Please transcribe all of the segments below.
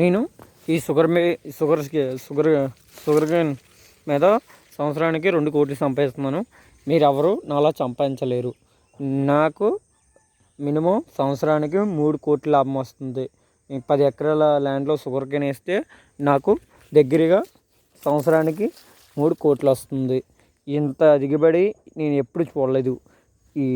నేను ఈ షుగర్ మీ షుగర్ షుగర్ షుగర్ కేన్ మీద సంవత్సరానికి రెండు కోట్లు సంపాదిస్తున్నాను. మీరెవరు నాలా సంపాదించలేరు. నాకు మినిమం సంవత్సరానికి మూడు కోట్ల లాభం వస్తుంది. పది ఎకరాల ల్యాండ్లో షుగర్ కేన్ వేస్తే నాకు దగ్గరగా సంవత్సరానికి మూడు కోట్లు వస్తుంది. ఇంత దిగుబడి నేను ఎప్పుడు చూడలేదు. ఈ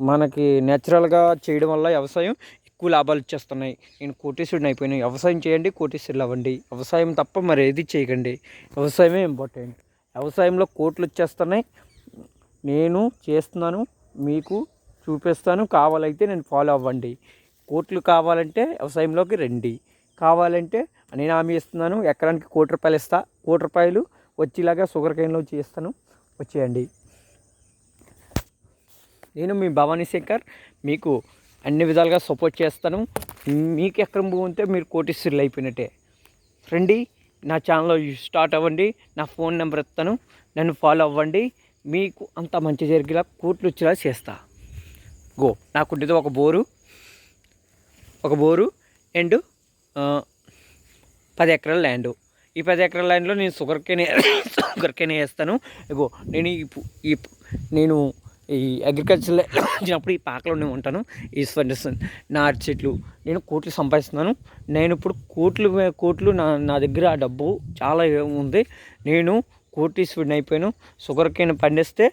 మనకి నేచురల్గా చేయడం వల్ల వ్యవసాయం ఎక్కువ లాభాలు ఇచ్చేస్తున్నాయి. నేను కోటీశ్వరుని అయిపోయినాయి వ్యవసాయం చేయండి కోటీశ్వరులు అవ్వండి. వ్యవసాయం తప్ప మరి ఏది చేయకండి. వ్యవసాయమే ఇంపార్టెంట్ వ్యవసాయంలో కోట్లు వచ్చేస్తున్నాయి. నేను చేస్తున్నాను మీకు చూపిస్తాను. కావాలైతే నేను ఫాలో అవ్వండి. కోట్లు కావాలంటే వ్యవసాయంలోకి రండి. కావాలంటే నేను హామీ ఇస్తున్నాను ఎకరానికి కోటి రూపాయలు ఇస్తా. కోటి రూపాయలు వచ్చేలాగా షుగర్ కేన్లో చేస్తాను. వచ్చేయండి. నేను మీ భవానీ శంకర్. మీకు అన్ని విధాలుగా సపోర్ట్ చేస్తాను. మీకు ఎక్కడ భూమి ఉంటే మీరు కోటీశ్వరులు అయిపోయినట్టే. రండి నా ఛానల్లో స్టార్ట్ అవ్వండి నా ఫోన్ నెంబర్ ఇస్తాను. నన్ను ఫాలో అవ్వండి. మీకు అంత మంచి జరిగేలా కోట్లు వచ్చేలా చేస్తా. గో నాకు ఉండేది ఒక బోరు. ఒక బోరు అండ్ పది ఎకరాల ల్యాండ్ ఈ పది ఎకరాల ల్యాండ్లో నేను షుగర్ కేన్ షుగర్ కేన్ వేస్తాను. ఇగో నేను ఈ నేను ఈ అగ్రికల్చర్లో వచ్చినప్పుడు ఈ పాకలోనే ఉంటాను. ఈ స్వెండర్సన్ నాటు చెట్లు నేను కోట్లు సంపాదిస్తున్నాను. నేను ఇప్పుడు కోట్లు కోట్లు నా నా దగ్గర ఆ డబ్బు చాలా ఉంది. నేను కోటీశ్వరుని అయిపోయాను. షుగర్ కేన్ పండిస్తే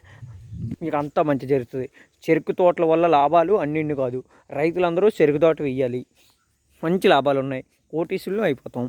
మీకు అంతా మంచి జరుగుతుంది. చెరుకు తోటల వల్ల లాభాలు అన్నింటి కాదు. రైతులందరూ చెరుకు తోట వేయాలి మంచి లాభాలు ఉన్నాయి కోటీసులు అయిపోతాం.